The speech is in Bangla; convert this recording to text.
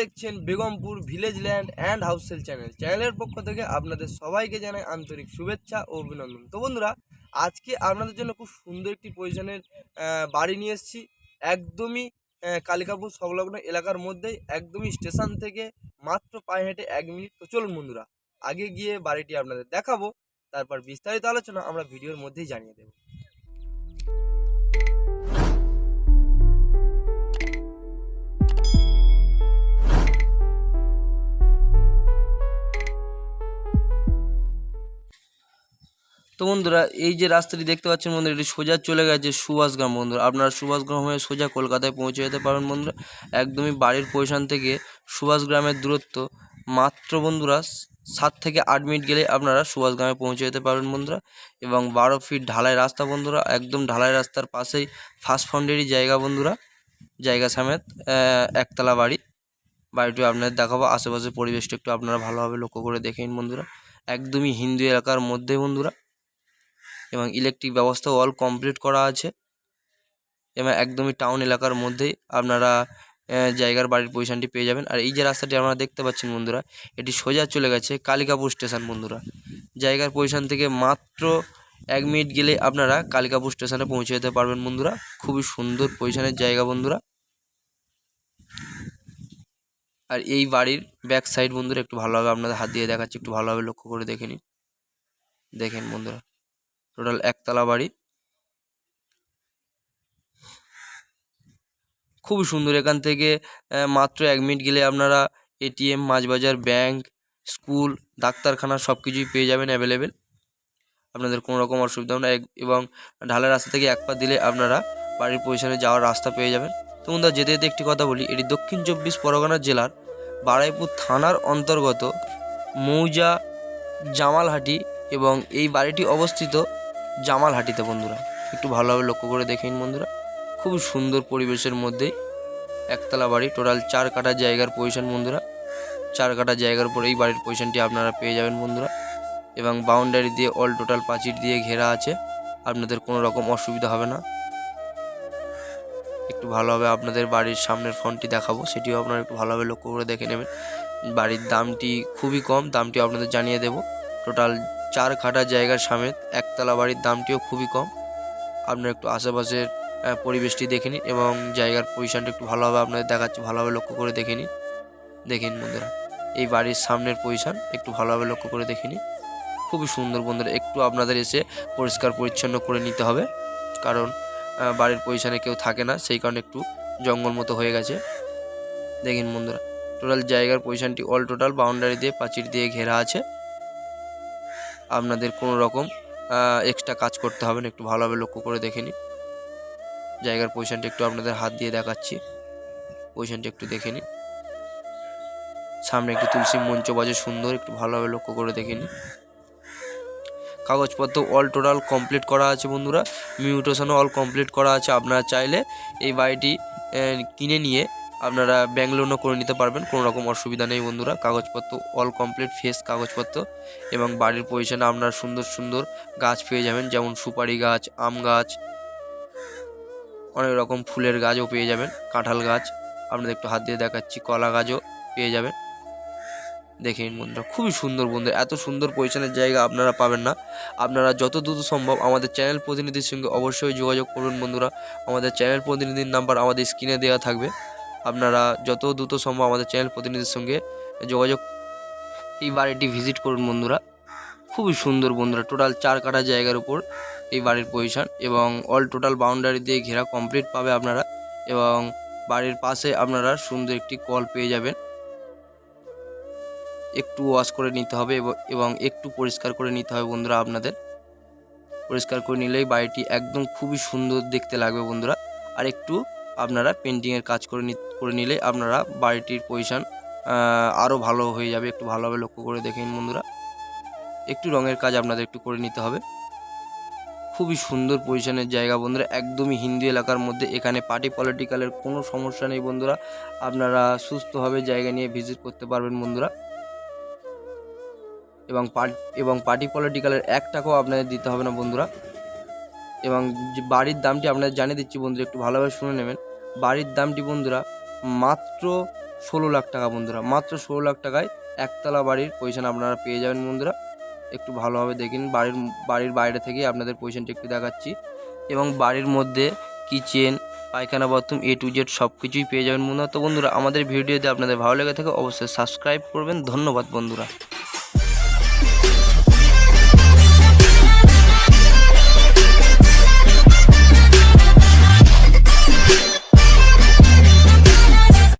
দেখছেন বেগমপুর ভিলেজ ল্যান্ড অ্যান্ড হাউসেল চ্যানেল। চ্যানেলের পক্ষ থেকে আপনাদের সবাইকে জানাই আন্তরিক শুভেচ্ছা ও অভিনন্দন। তো বন্ধুরা, আজকে আপনাদের জন্য খুব সুন্দর একটি পজিশনের বাড়ি নিয়ে এসেছি। একদমই কালিকাপুর সংলগ্ন এলাকার মধ্যেই, একদমই স্টেশন থেকে মাত্র পায়ে হেঁটে এক মিনিট। তো চলুন বন্ধুরা, আগে গিয়ে বাড়িটি আপনাদের দেখাবো, তারপর বিস্তারিত আলোচনা আমরা ভিডিওর মধ্যেই জানিয়ে দেবো। তো বন্ধুরা, এই যে রাস্তাটি দেখতে পাচ্ছেন বন্ধুরা, এটি সোজা চলে গেছে সুভাষগ্রাম বন্ধুরা। আপনারা সুভাষগ্রাম হয়ে সোজা কলকাতায় পৌঁছে যেতে পারেন বন্ধুরা। একদমই বাড়ির পজিশন থেকে সুভাষগ্রামের দূরত্ব মাত্র বন্ধুরা সাত থেকে আট মিনিট গেলে আপনারা সুভাষগ্রামে পৌঁছে যেতে পারবেন বন্ধুরা। এবং বারো ফিট ঢালাই রাস্তা বন্ধুরা, একদম ঢালাই রাস্তার পাশেই ফার্স্ট ফান্ডেরই জায়গা বন্ধুরা। জায়গা সমেত একতলা বাড়ি। বাড়িটি আপনাদের দেখাবো, আশেপাশের পরিবেশটা একটু আপনারা ভালোভাবে লক্ষ্য করে দেখেন বন্ধুরা। একদমই হিন্দু এলাকার মধ্যে বন্ধুরা। এবং ইলেকট্রিক ব্যবস্থাও অল কমপ্লিট করা আছে। এবং একদমই টাউন এলাকার মধ্যেই আপনারা জায়গার বাড়ির পজিশনটি পেয়ে যাবেন। আর এই যে রাস্তাটি আপনারা দেখতে পাচ্ছেন বন্ধুরা, এটি সোজা চলে গেছে কালিকাপুর স্টেশন বন্ধুরা। জায়গার পজিশন থেকে মাত্র এক মিনিট গেলে আপনারা কালিকাপুর স্টেশনে পৌঁছে যেতে পারবেন বন্ধুরা। খুবই সুন্দর পজিশনের জায়গা বন্ধুরা। আর এই বাড়ির ব্যাক সাইড বন্ধুরা, একটু ভালোভাবে আপনাদের হাত দিয়ে দেখাচ্ছি, একটু ভালোভাবে লক্ষ্য করে দেখে নিন। দেখেন বন্ধুরা। টোটাল একতলা বাড়ি। খুবই সুন্দর। এখান থেকে মাত্র এক মিনিট গেলে আপনারা এটিএম মাছবাজার, ব্যাংক, স্কুল, ডাক্তারখানা সব কিছুই পেয়ে যাবেন অ্যাভেলেবেল। আপনাদের কোনো রকম অসুবিধা হবে না। এবং ঢালাই রাস্তা থেকে এক পা দিলে আপনারা বাড়ির পজিশনে যাওয়ার রাস্তা পেয়ে যাবেন। তো বন্ধুরা, যেতে যেতে একটি কথা বলি। এটি দক্ষিণ চব্বিশ পরগনা জেলার বারাইপুর থানার অন্তর্গত মৌজা জামালহাটি এবং এই বাড়িটি অবস্থিত জামালহাটিতে বন্ধুরা। একটু ভালোভাবে লক্ষ্য করে দেখে নিন বন্ধুরা। খুবই সুন্দর পরিবেশের মধ্যেই একতলা বাড়ি টোটাল চার কাটা জায়গার পজিশন বন্ধুরা। চার কাটা জায়গার উপর এই বাড়ির পজিশনটি আপনারা পেয়ে যাবেন বন্ধুরা। এবং বাউন্ডারি দিয়ে অল টোটাল প্রাচীর দিয়ে ঘেরা আছে। আপনাদের কোনো রকম অসুবিধা হবে না। একটু ভালোভাবে আপনাদের বাড়ির সামনের ফ্রন্টটি দেখাবো। সেটিও আপনারা একটু ভালোভাবে লক্ষ্য করে দেখে নেবেন। বাড়ির দামটি খুবই কম দামটি আপনাদের জানিয়ে দেব। টোটাল চার কাটা জায়গার সামেত একতলা বাড়ির দামটিও খুবই কম। আপনারা একটু আশেপাশের পরিবেশটি দেখে নিন এবং জায়গার পজিশনটা একটু ভালোভাবে আপনাদের দেখাচ্ছি, ভালোভাবে লক্ষ্য করে দেখে নিন। দেখে নিন বন্ধুরা, এই বাড়ির সামনের পজিশন একটু ভালোভাবে লক্ষ্য করে দেখে নিন। খুবই সুন্দর বন্ধুরা, একটু আপনাদের এসে পরিষ্কার পরিচ্ছন্ন করে নিতে হবে, কারণ বাড়ির পজিশনে কেউ থাকে না, সেই কারণে একটু জঙ্গল মতো হয়ে গেছে। দেখুন বন্ধুরা, টোটাল জায়গার পজিশনটি অল টোটাল বাউন্ডারি দিয়ে প্রাচীর দিয়ে ঘেরা আছে। আপনাদের কোনো রকম এক্সট্রা কাজ করতে হবে না, একটু ভালোভাবে লক্ষ্য করে দেখে নিন। জায়গার পজিশনটা একটু আপনাদের হাত দিয়ে দেখাচ্ছি। পজিশনটা একটু দেখে নিন। সামনে একটি তুলসী মঞ্চ বাজে সুন্দর, একটু ভালোভাবে লক্ষ্য করে দেখে নিন। কাগজপত্র অল টোটাল কমপ্লিট করা আছে বন্ধুরা। মিউটেশনও অল কমপ্লিট করা আছে। আপনারা চাইলে এই বাড়িটি কিনে নিয়ে আপনারা ব্যাংক লোনও করে নিতে পারবেন, কোনো রকম অসুবিধা নেই বন্ধুরা। কাগজপত্র অল কমপ্লিট ফেস কাগজপত্র এবং বাড়ির পজিশনে আপনারা সুন্দর সুন্দর গাছ পেয়ে যাবেন, যেমন সুপারি গাছ, আম গাছ, অনেক রকম ফুলের গাছও পেয়ে যাবেন, কাঁঠাল গাছ, আপনাদের একটু হাত দিয়ে দেখাচ্ছি, কলা গাছও পেয়ে যাবেন। দেখে নিন বন্ধুরা, খুবই সুন্দর বন্ধু, এত সুন্দর পজিশনের জায়গা আপনারা পাবেন না। আপনারা যত দ্রুত সম্ভব আমাদের চ্যানেল প্রতিনিধির সঙ্গে অবশ্যই যোগাযোগ করুন বন্ধুরা। আমাদের চ্যানেল প্রতিনিধির নাম্বার আমাদের স্ক্রিনে দেওয়া থাকবে। আপনারা যত দ্রুত সম্ভব আমাদের চ্যানেল প্রতিনিধির সঙ্গে যোগাযোগ এই বাড়িটি ভিজিট করুন বন্ধুরা। খুবই সুন্দর বন্ধুরা, টোটাল চার কাটা জায়গার উপর এই বাড়ির পজিশন এবং অল টোটাল বাউন্ডারি দিয়ে ঘেরা কমপ্লিট পাবে আপনারা এবং বাড়ির পাশে আপনারা সুন্দর একটি কল পেয়ে যাবেন। একটু ওয়াশ করে নিতে হবে এবং- একটু পরিষ্কার করে নিতে হবে বন্ধুরা আপনাদের। পরিষ্কার করে নিলেই বাড়িটি একদম খুবই সুন্দর দেখতে লাগবে বন্ধুরা। আর একটু আপনারা পেন্টিংয়ের কাজ করে করে নিলে আপনারা বাড়িটির পজিশন আরও ভালো হয়ে যাবে। একটু ভালোভাবে লক্ষ্য করে দেখেন বন্ধুরা। একটু রঙের কাজ আপনাদের একটু করে নিতে হবে। খুবই সুন্দর পজিশনের জায়গা বন্ধুরা। একদমই হিন্দু এলাকার মধ্যে এখানে পার্টি পলিটিক্যালের কোনো সমস্যা নেই বন্ধুরা। আপনারা সুস্থভাবে জায়গা নিয়ে ভিজিট করতে পারবেন বন্ধুরা। এবং পার্ট এবং পার্টি পলিটিক্যালের এক টাকাও আপনাদের দিতে হবে না বন্ধুরা। এবং বাড়ির দামটি আপনাদের জানিয়ে দিচ্ছি বন্ধুরা, একটু ভালোভাবে শুনে নেবেন। বাড়ির দামটি বন্ধুরা মাত্র ষোলো লাখ টাকা বন্ধুরা, মাত্র ষোলো লাখ টাকায় একতলা বাড়ির পজিশন আপনারা পেয়ে যাবেন বন্ধুরা। একটু ভালোভাবে দেখেন বাড়ির বাড়ির বাইরে থেকে আপনাদের পজিশনটা একটু দেখাচ্ছি। এবং বাড়ির মধ্যে কিচেন পায়খানা বাথরুম এ টু জেড সব কিছুই পেয়ে যাবেন বন্ধুরা। তো বন্ধুরা, আমাদের ভিডিও যদি আপনাদের ভালো লেগে থাকে, অবশ্যই সাবস্ক্রাইব করবেন। ধন্যবাদ বন্ধুরা।